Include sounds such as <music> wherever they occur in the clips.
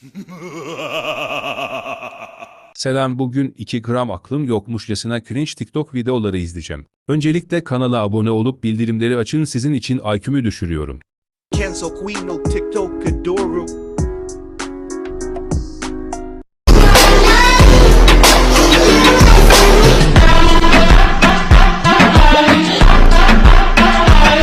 <laughs> Selam bugün 2 gram aklım yokmuşçasına cringe TikTok videoları izleyeceğim. Öncelikle kanala abone olup bildirimleri açın sizin için IQ'mu düşürüyorum.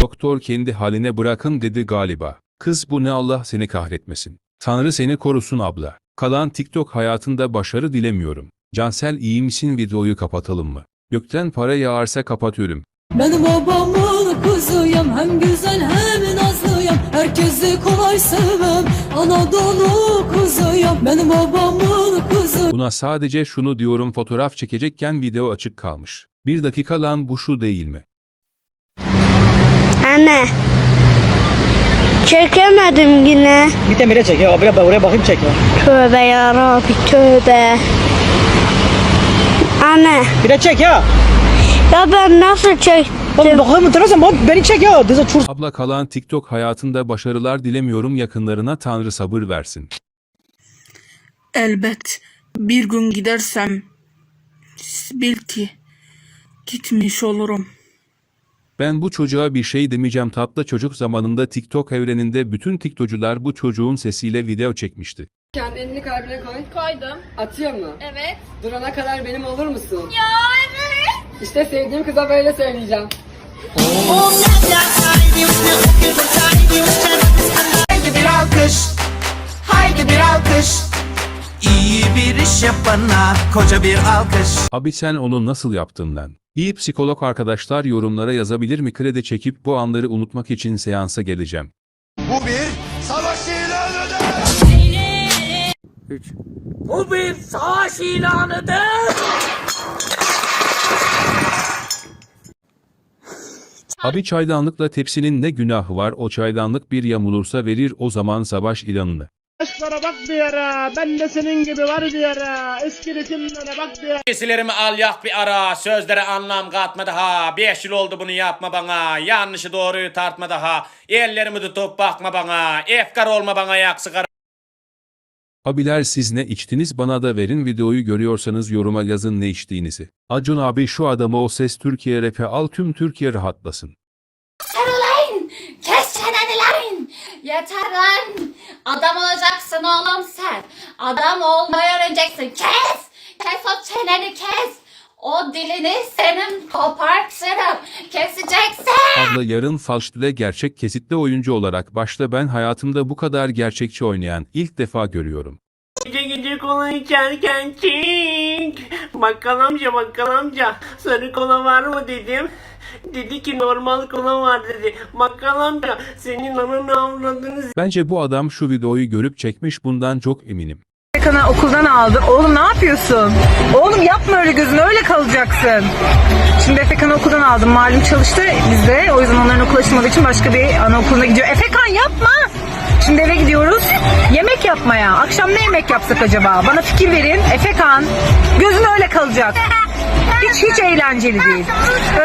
Doktor kendi haline bırakın dedi galiba. Kız bu ne Allah seni kahretmesin. Tanrı seni korusun abla. Kalan TikTok hayatında başarı dilemiyorum. Cansel iyi misin videoyu kapatalım mı? Gökten para yağarsa kapatıyorum. Ben babamın kızıyım Hem güzel hem nazlıyım Herkesi kolay sevmem Anadolu kızıyım Ben babamın kızı Buna sadece şunu diyorum fotoğraf çekecekken video açık kalmış. Bir dakika lan bu şu değil mi? Anne. Çekemedim yine. Bir de bire çek ya. Oraya, oraya bakayım çek ya. Tövbe yarabbi tövbe. Anne. Bir de çek ya. Ya ben nasıl Oğlum çektim? bakayım hatırlarsan bak beni çek ya. Dize çur. Abla kalan TikTok hayatında başarılar dilemiyorum yakınlarına Tanrı sabır versin. Elbet bir gün gidersem bil ki gitmiş olurum. Ben bu çocuğa bir şey demeyeceğim tatlı çocuk zamanında TikTok evreninde bütün TikTok'cular bu çocuğun sesiyle video çekmişti. Kendi elini kalbine koy. Koydum. Atıyor mu? Evet. Durana kadar benim olur musun? Ya evet. İşte sevdiğim kıza böyle söyleyeceğim. Haydi bir alkış, haydi bir alkış. İyi bir iş yapana koca bir alkış. Abi sen onu nasıl yaptın lan? İyi psikolog arkadaşlar yorumlara yazabilir mi kredi çekip bu anları unutmak için seansa geleceğim. Bu bir savaş ilanıdır. Bu bir savaş ilanıdır. Abi çaydanlıkla tepsinin ne günahı var o çaydanlık bir yamulursa verir o zaman savaş ilanını. Aşklara bak bir ara. Ben de senin gibi var bir ara. Eski ritimlere bak bir ara. Giysilerimi al yak bir ara, sözlere anlam katma daha. Beş yıl oldu bunu yapma bana, yanlışı doğruyu tartma daha. Ellerimi tutup bakma bana, efkar olma bana yak sigara. Abiler siz ne içtiniz bana da verin videoyu görüyorsanız yoruma yazın ne içtiğinizi. Acun abi şu adamı o ses Türkiye rap'e al tüm Türkiye rahatlasın. Sarılayın. Kes çeneni lan. Yeter lan. Adam olacaksın oğlum sen. Adam olmayı öğreneceksin. Kes. Kes o çeneni kes. O dilini senin kopartırım. Keseceksin. Abla yarın Falştü'de gerçek kesitli oyuncu olarak başta ben hayatımda bu kadar gerçekçi oynayan ilk defa görüyorum. Gece gece kola içerken çink. Bakkal amca bakkal amca sarı kola var mı dedim. Dedi ki normal kola var dedi. Bakkal amca senin ananı avradını Bence bu adam şu videoyu görüp çekmiş bundan çok eminim. Efekan'ı okuldan aldı. Oğlum ne yapıyorsun? Oğlum yapma öyle gözün öyle kalacaksın. Şimdi Efekan'ı okuldan aldım. Malum çalıştı bizde. O yüzden onların okula açılmadığı için başka bir anaokuluna gidiyor. Efekan yapma. Şimdi eve gidiyoruz. Yemek yapmaya. Akşam ne yemek yapsak acaba? Bana fikir verin. Efekan. Gözün öyle kalacak. Hiç hiç eğlenceli değil.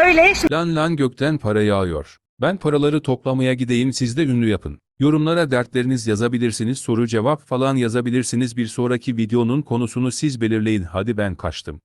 Öyle. Lan lan gökten para yağıyor. Ben paraları toplamaya gideyim siz de ünlü yapın. Yorumlara dertleriniz yazabilirsiniz soru cevap falan yazabilirsiniz bir sonraki videonun konusunu siz belirleyin hadi ben kaçtım.